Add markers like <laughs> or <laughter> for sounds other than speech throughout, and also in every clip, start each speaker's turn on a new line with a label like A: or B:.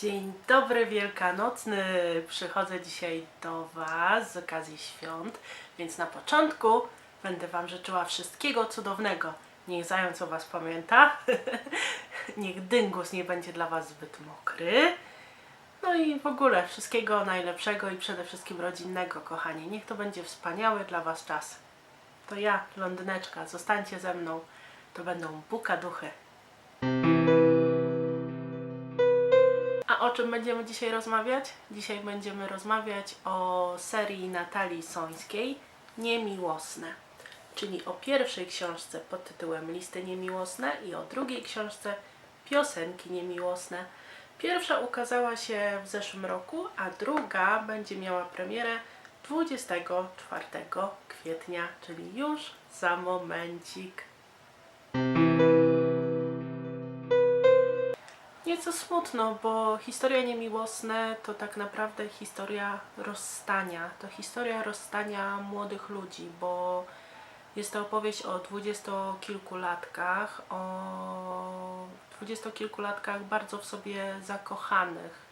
A: Dzień dobry wielkanocny. Przychodzę dzisiaj do Was z okazji świąt, więc na początku będę Wam życzyła wszystkiego cudownego. Niech zając o Was pamięta. <laughs> Niech dyngus nie będzie dla Was zbyt mokry. No i w ogóle wszystkiego najlepszego i przede wszystkim rodzinnego, kochani. Niech to będzie wspaniały dla Was czas. To ja, Londyneczka, zostańcie ze mną. To będą buka duchy. A o czym będziemy dzisiaj rozmawiać? Dzisiaj będziemy rozmawiać o serii Natalii Sońskiej Niemiłosne, czyli o pierwszej książce pod tytułem Listy Niemiłosne i o drugiej książce Piosenki Niemiłosne. Pierwsza ukazała się w zeszłym roku, a druga będzie miała premierę 24 kwietnia, czyli już za momencik. Nieco smutno, bo historia niemiłosne to tak naprawdę historia rozstania. To historia rozstania młodych ludzi, bo jest to opowieść o dwudziestokilkulatkach, o dwudziestokilkulatkach bardzo w sobie zakochanych,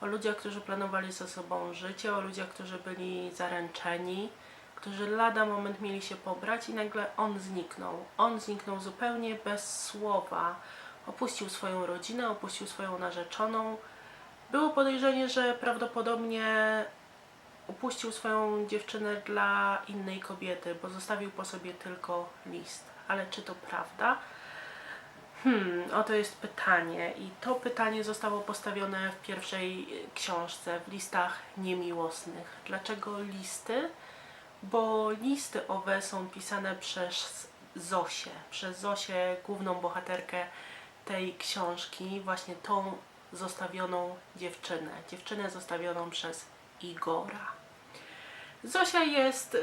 A: o ludziach, którzy planowali ze sobą życie, o ludziach, którzy byli zaręczeni, którzy lada moment mieli się pobrać i nagle on zniknął. On zniknął zupełnie bez słowa. Opuścił swoją rodzinę, opuścił swoją narzeczoną. Było podejrzenie, że prawdopodobnie upuścił swoją dziewczynę dla innej kobiety, bo zostawił po sobie tylko list. Ale czy to prawda? Hmm, oto jest pytanie i to pytanie zostało postawione w pierwszej książce, w listach niemiłosnych. Dlaczego listy? Bo listy owe są pisane przez Zosię, przez Zosię, główną bohaterkę tej książki, właśnie tą zostawioną dziewczynę, dziewczynę zostawioną przez Igora. Zosia jest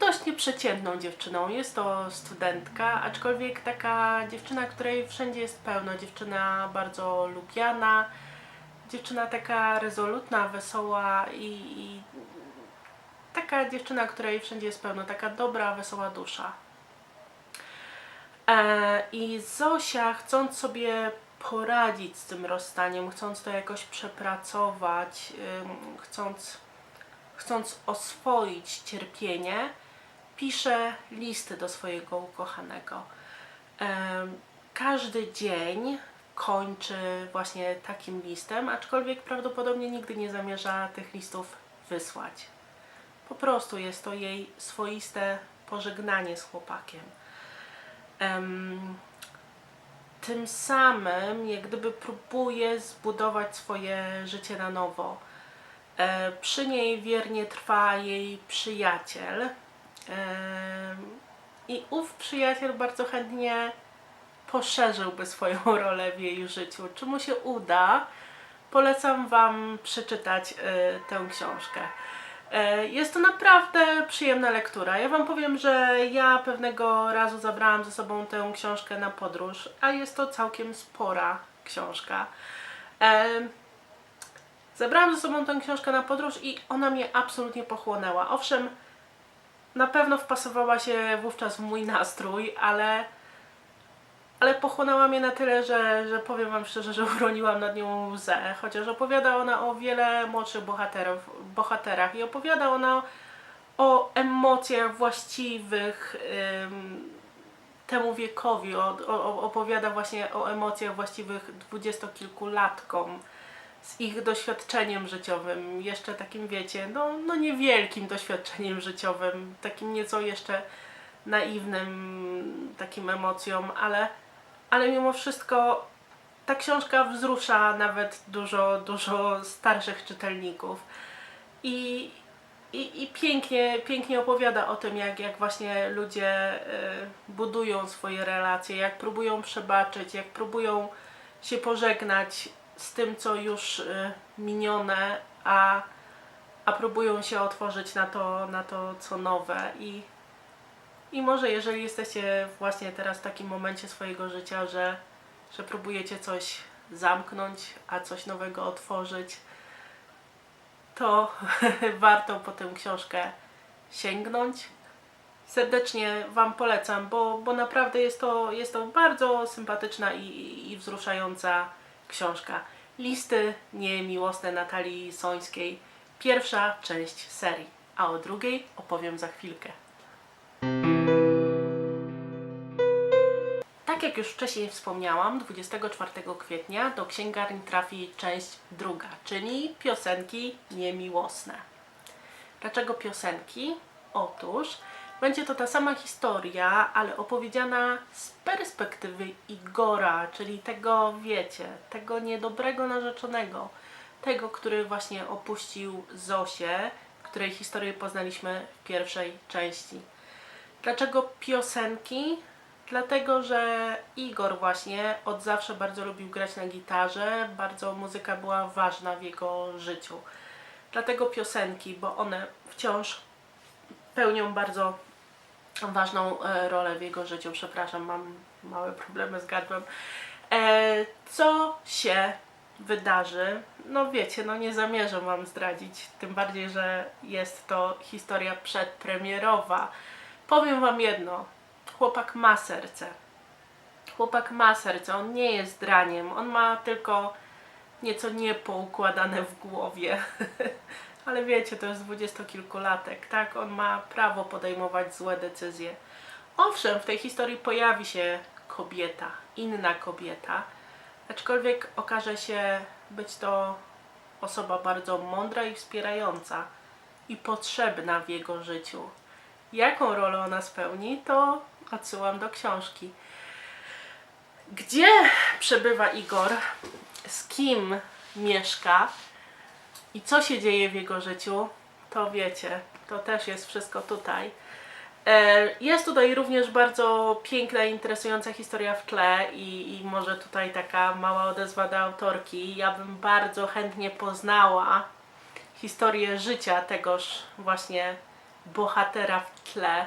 A: dość nieprzeciętną dziewczyną. Jest to studentka, aczkolwiek taka dziewczyna, której wszędzie jest pełno. Dziewczyna bardzo lubiana, dziewczyna taka rezolutna, wesoła i, i taka dziewczyna, której wszędzie jest pełno, taka dobra, wesoła dusza. E, I Zosia, chcąc sobie poradzić z tym rozstaniem, chcąc to jakoś przepracować, chcąc, chcąc oswoić cierpienie, pisze listy do swojego ukochanego. Em, Każdy dzień kończy właśnie takim listem, aczkolwiek prawdopodobnie nigdy nie zamierza tych listów wysłać. Po prostu jest to jej swoiste pożegnanie z chłopakiem. Tym samym jak gdyby próbuje zbudować swoje życie na nowo. E, przy niej wiernie trwa jej przyjaciel. I ów przyjaciel bardzo chętnie poszerzyłby swoją <laughs> rolę w jej życiu. Czy mu się uda? Polecam Wam przeczytać e, tę książkę. E, Jest to naprawdę przyjemna lektura. Ja Wam powiem, że ja pewnego razu zabrałam ze sobą tę książkę na podróż, a jest to całkiem spora książka. E, Zabrałam ze sobą tę książkę na podróż i ona mnie absolutnie pochłonęła. Owszem, na pewno wpasowała się wówczas w mój nastrój, ale ale pochłonęła mnie na tyle, że, że powiem Wam szczerze, że uroniłam nad nią łzę, chociaż opowiada ona o wiele młodszych bohaterów, bohaterach i opowiada ona o emocjach właściwych ym, temu wiekowi, o, o, opowiada właśnie o emocjach właściwych dwudziestokilkulatkom z ich doświadczeniem życiowym, jeszcze takim wiecie, no, no niewielkim doświadczeniem życiowym, takim nieco jeszcze naiwnym takim emocjom, ale ale mimo wszystko ta książka wzrusza nawet dużo, dużo starszych czytelników. I, i, i pięknie, pięknie opowiada o tym, jak, jak właśnie ludzie y, budują swoje relacje, jak próbują przebaczyć, jak próbują się pożegnać z tym, co już y, minione, a, a próbują się otworzyć na to, na to, co nowe. I, i może jeżeli jesteście właśnie teraz w takim momencie swojego życia, że, że próbujecie coś zamknąć, a coś nowego otworzyć, to <laughs> warto po tę książkę sięgnąć, serdecznie Wam polecam, bo, bo naprawdę jest to, jest to bardzo sympatyczna i, i wzruszająca książka. Listy niemiłosne Natalii Sońskiej. Pierwsza część serii, a o drugiej opowiem za chwilkę. Tak jak już wcześniej wspomniałam, 24 kwietnia do księgarni trafi część druga, czyli piosenki niemiłosne. Dlaczego piosenki? Otóż będzie to ta sama historia, ale opowiedziana z perspektywy Igora, czyli tego, wiecie, tego niedobrego narzeczonego, tego, który właśnie opuścił Zosię, której historię poznaliśmy w pierwszej części. Dlaczego piosenki? Dlatego, że Igor właśnie od zawsze bardzo lubił grać na gitarze, bardzo muzyka była ważna w jego życiu. Dlatego piosenki, bo one wciąż pełnią bardzo ważną e, rolę w jego życiu. Przepraszam, mam małe problemy z gardłem. E, co się wydarzy? No wiecie, no nie zamierzam Wam zdradzić, tym bardziej, że jest to historia przedpremierowa. Powiem Wam jedno, chłopak ma serce. Chłopak ma serce, on nie jest draniem, on ma tylko nieco niepoukładane w głowie. <laughs> Ale wiecie, to jest dwudziestokilkulatek, tak? On ma prawo podejmować złe decyzje. Owszem, w tej historii pojawi się kobieta, inna kobieta, aczkolwiek okaże się być to osoba bardzo mądra i wspierająca i potrzebna w jego życiu. Jaką rolę ona spełni, to odsyłam do książki. Gdzie przebywa Igor? Z kim mieszka? I co się dzieje w jego życiu? To wiecie, to też jest wszystko tutaj. E, Jest tutaj również bardzo piękna interesująca historia w tle i, i może tutaj taka mała odezwa do autorki. Ja bym bardzo chętnie poznała historię życia tegoż właśnie bohatera w tle,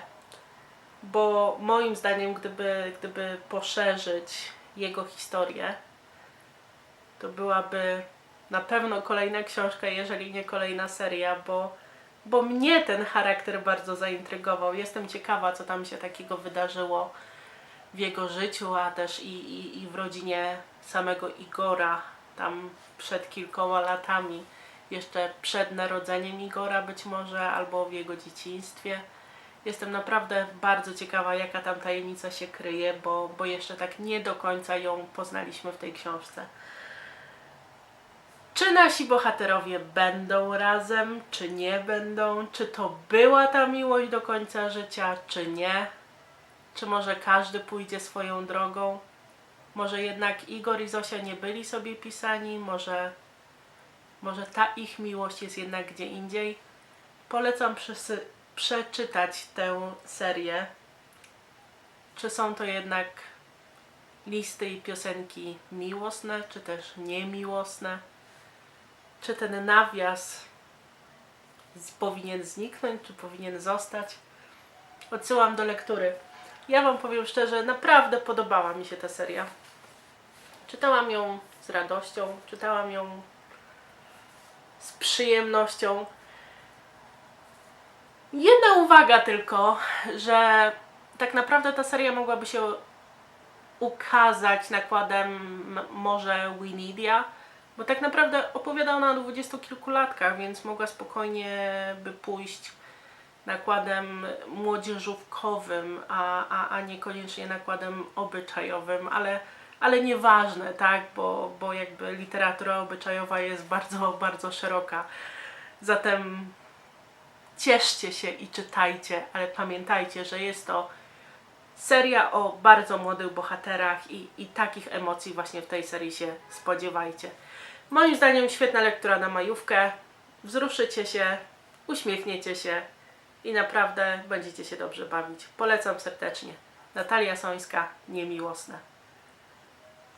A: bo moim zdaniem gdyby, gdyby poszerzyć jego historię, to byłaby na pewno kolejna książka, jeżeli nie kolejna seria, bo, bo mnie ten charakter bardzo zaintrygował. Jestem ciekawa, co tam się takiego wydarzyło w jego życiu, a też i, i, i w rodzinie samego Igora, tam przed kilkoma latami, jeszcze przed narodzeniem Igora być może, albo w jego dzieciństwie. Jestem naprawdę bardzo ciekawa, jaka tam tajemnica się kryje, bo, bo jeszcze tak nie do końca ją poznaliśmy w tej książce. Czy nasi bohaterowie będą razem, czy nie będą? Czy to była ta miłość do końca życia, czy nie? Czy może każdy pójdzie swoją drogą? Może jednak Igor i Zosia nie byli sobie pisani? Może, może ta ich miłość jest jednak gdzie indziej? Polecam przesy- przeczytać tę serię. Czy są to jednak listy i piosenki miłosne, czy też niemiłosne? czy ten nawias powinien zniknąć, czy powinien zostać. Odsyłam do lektury. Ja Wam powiem szczerze, naprawdę podobała mi się ta seria. Czytałam ją z radością, czytałam ją z przyjemnością. Jedna uwaga tylko, że tak naprawdę ta seria mogłaby się ukazać nakładem może Winidia, bo tak naprawdę opowiada ona o dwudziestokilkulatkach, więc mogła spokojnie by pójść nakładem młodzieżówkowym, a, a, a niekoniecznie nakładem obyczajowym, ale, ale nieważne, tak, bo, bo jakby literatura obyczajowa jest bardzo, bardzo szeroka. Zatem cieszcie się i czytajcie, ale pamiętajcie, że jest to seria o bardzo młodych bohaterach i, i takich emocji właśnie w tej serii się spodziewajcie. Moim zdaniem świetna lektura na majówkę. Wzruszycie się, uśmiechniecie się i naprawdę będziecie się dobrze bawić. Polecam serdecznie. Natalia Sońska, Niemiłosne.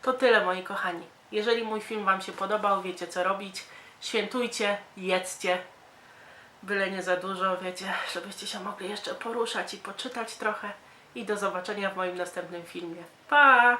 A: To tyle moi kochani. Jeżeli mój film Wam się podobał, wiecie co robić. Świętujcie, jedzcie. Byle nie za dużo, wiecie, żebyście się mogli jeszcze poruszać i poczytać trochę. I do zobaczenia w moim następnym filmie. Pa!